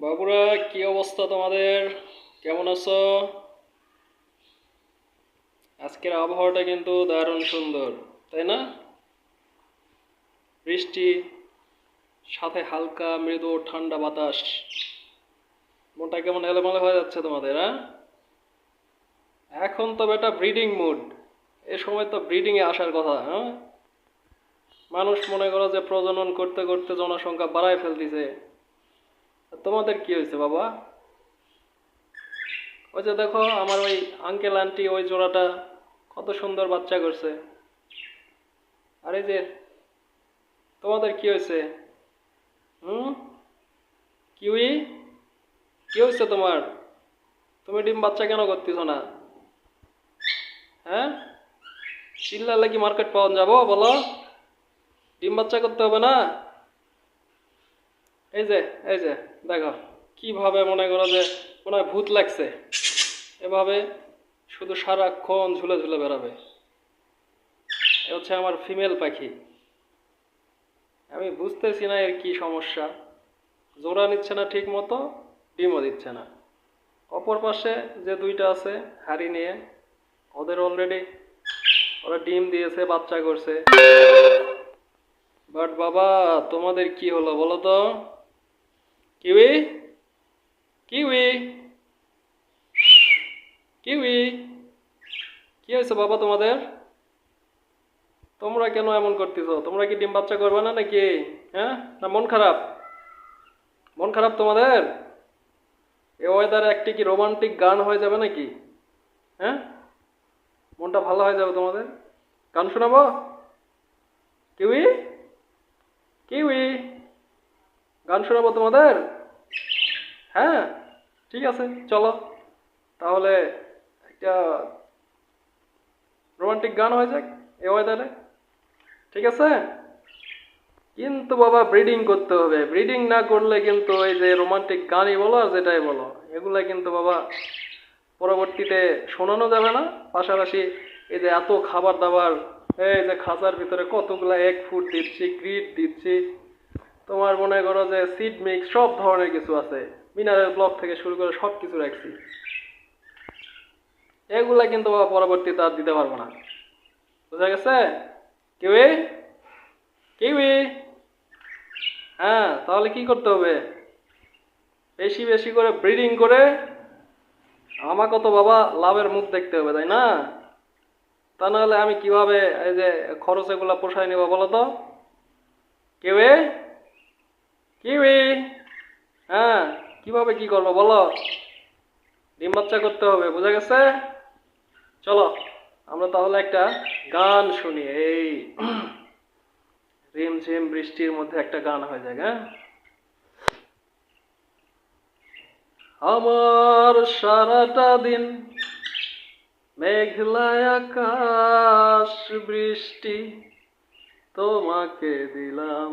বাবুরা, কি অবস্থা তোমাদের? কেমন আছো? আজকের আবহাওয়াটা কিন্তু দারুণ সুন্দর, তাই না? বৃষ্টি, সাথে হালকা মৃদু ঠান্ডা বাতাস। মনটা কেমন এলোমেলো হয়ে যাচ্ছে তোমাদের হ্যাঁ? এখন তো বেটা ব্রিডিং মুড। এ সময় তো ব্রিডিংয়ে আসার কথা হ্যাঁ? মানুষ মনে করো যে প্রজনন করতে করতে জনসংখ্যা বাড়ায় ফেলতেছে। তোমাদের কি হয়েছে বাবা? ওই যে দেখো, আমার ওই আঙ্কেল আন্টি ওই জোড়াটা কত সুন্দর বাচ্চা করছে। আর যে, তোমাদের কি হয়েছে? হুম? কিউই? কি হয়েছে তোমার? তুমি ডিম বাচ্চা কেন করতেছ না? হ্যাঁ? চিল্লালে কি মার্কেট পাওয়া যাব? বলো। ডিম বাচ্চা করতে হবে না? এই যে এই যে, দেখো, কীভাবে মনে করো যে মনে হয় ভূত লাগছে। এভাবে শুধু সারাক্ষণ ঝুলে ঝুলে বেড়াবে। এ হচ্ছে আমার ফিমেল পাখি। আমি বুঝতেছি না এর কি সমস্যা। জোড়া নিচ্ছে না ঠিক মতো, ডিমও দিচ্ছে না। অপর পাশে যে দুইটা আছে, হাড়ি নিয়ে, ওদের অলরেডি ওরা ডিম দিয়েছে, বাচ্চা করছে। বাট বাবা, তোমাদের কি হলো বলো তো? কিউই কিউই কিউই কি হয়েছে বাবা তোমাদের? তোমরা কেন এমন করতেছো? তোমরা কি ডিম বাচ্চা করবে না নাকি? হ্যাঁ? না, মন খারাপ? মন খারাপ তোমাদের? এ ওয়েদারে একটি কি রোমান্টিক গান হয়ে যাবে নাকি? হ্যাঁ? মনটা ভালো হয়ে যাবে তোমাদের? গান শোনাবো? কিউই কিউই গান শোনাবো তোমাদের? হ্যাঁ ঠিক আছে, চলো। তাহলে একটা রোমান্টিক গান হয়ে যাক এ ওয়েদারে ঠিক আছে? কিন্তু বাবা ব্রিডিং করতে হবে। ব্রিডিং না করলে কিন্তু এই যে রোমান্টিক গানই বলো আর যেটাই বলো, এগুলা কিন্তু বাবা পরবর্তীতে শোনানো যাবে না। পাশাপাশি এই যে এত খাবার দাবার, এই যে খাঁচার ভিতরে কতগুলা এক ফুট দিচ্ছি গ্রিড দিচ্ছি তোমার মনে করো যে সিড মিক্স সব ধরনের কিছু আছে। মিনারেল ব্লক থেকে শুরু করে সব কিছু রাখছি। এগুলা কিন্তু পরবর্তীতে আর দিতে পারব না। বুঝা গেছে? কিউই? কিউই? হ্যাঁ তাহলে কি করতে হবে? বেশি বেশি করে ব্রিডিং করে আমাকে তো বাবা লাভের মুখ দেখতে হবে, তাই না? তা নাহলে আমি কীভাবে এই যে খরচ এগুলা পোষায় নেব বলো তো? কিউই? কিউই? হ্যাঁ কীভাবে কি করব বলো? ডিম বাচ্চা করতে হবে, বুঝা গেছে? চলো, আমরা তাহলে একটা গান শুনি, এই রিম ঝিম বৃষ্টির মধ্যে একটা গান হয়ে যায় হ্যাঁ? আমার সারাটা দিন মেঘলায় আকাশ বৃষ্টি তোমাকে দিলাম।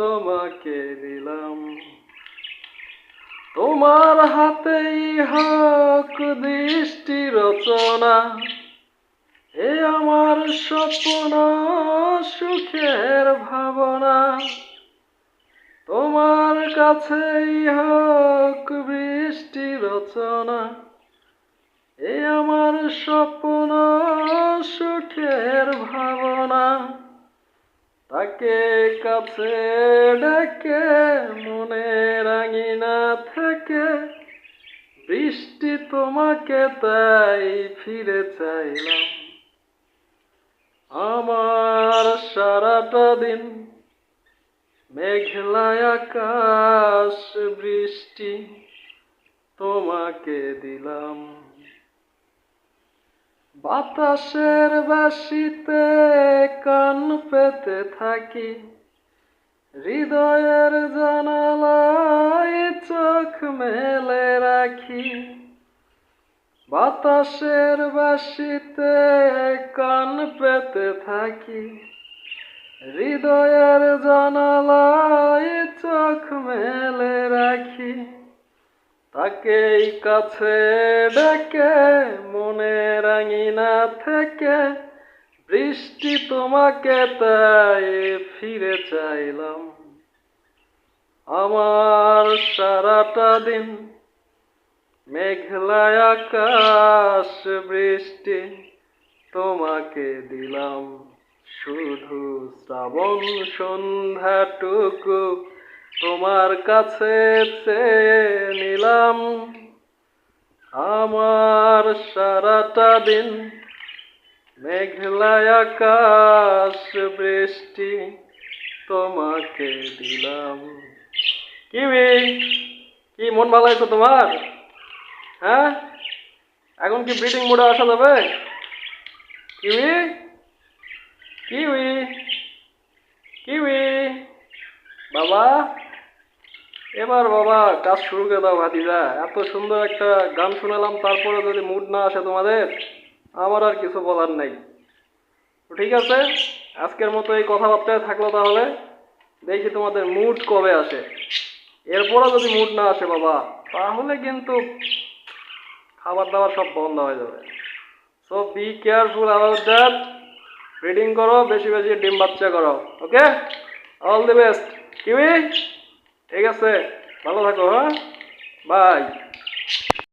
তোমাকে দিলাম। তোমার হাতেই হক দৃষ্টি রচনা। এ আমার স্বপ্ন, সুখের ভাবনা। তোমার কাছেই হক বৃষ্টি রচনা। এ আমার স্বপ্ন, সুখের ভাবনা। তাকে কাছে ডেকে, মনে রাঙিনা থাকে। বৃষ্টি তোমাকে তাই ফিরে চাইলাম। আমার সারাটা দিন মেঘলায় আকাশ, বৃষ্টি তোমাকে দিলাম। বাতাসের বাসিতে কান পেতে থাকি। হৃদয়ের জানালায় চোখ মেলে রাখি। বাতাসের বাসিতে কান পেতে থাকি। হৃদয়ের জানালায় চোখ মেলে রাখি। তাকেই কাছে ডেকে, মনে রাঙিনা থেকে। বৃষ্টি তোমাকে তাই ফিরে চাইলাম। আমার সারাটা দিন মেঘলায় আকাশ, বৃষ্টি তোমাকে দিলাম। শুধু শ্রাবণ সন্ধ্যাটুকু তোমার কাছে নিলাম আমার সারাটা দিন। মেঘলায় আকাশ, বৃষ্টি তোমাকে দিলাম। কি? কি মন ভালো আছে তোমার? হ্যাঁ? এখন কি ব্রিডিং মোডে আসা যাবে? কিউই কিউই কিউই বাবা? এবার বাবা, কাজ শুরু করে দাও ভাতিজা। এত সুন্দর একটা গান শুনালাম, তারপরে যদি মুড না আসে তোমাদের, আমার আর কিছু বলার নাই। ঠিক আছে, আজকের মতো এই কথাবার্তায় থাকল তাহলে। দেখি তোমাদের মুড কবে আসে। এরপরও যদি মুড না আসে বাবা, তাহলে কিন্তু খাবার দাবার সব বন্ধ হয়ে যাবে। So be careful about that breeding করো, বেশি বেশি ডিম বাচ্চা করো okay all the best Kiwi ঠিক আছে ভালো থাকো হ্যাঁ? বাই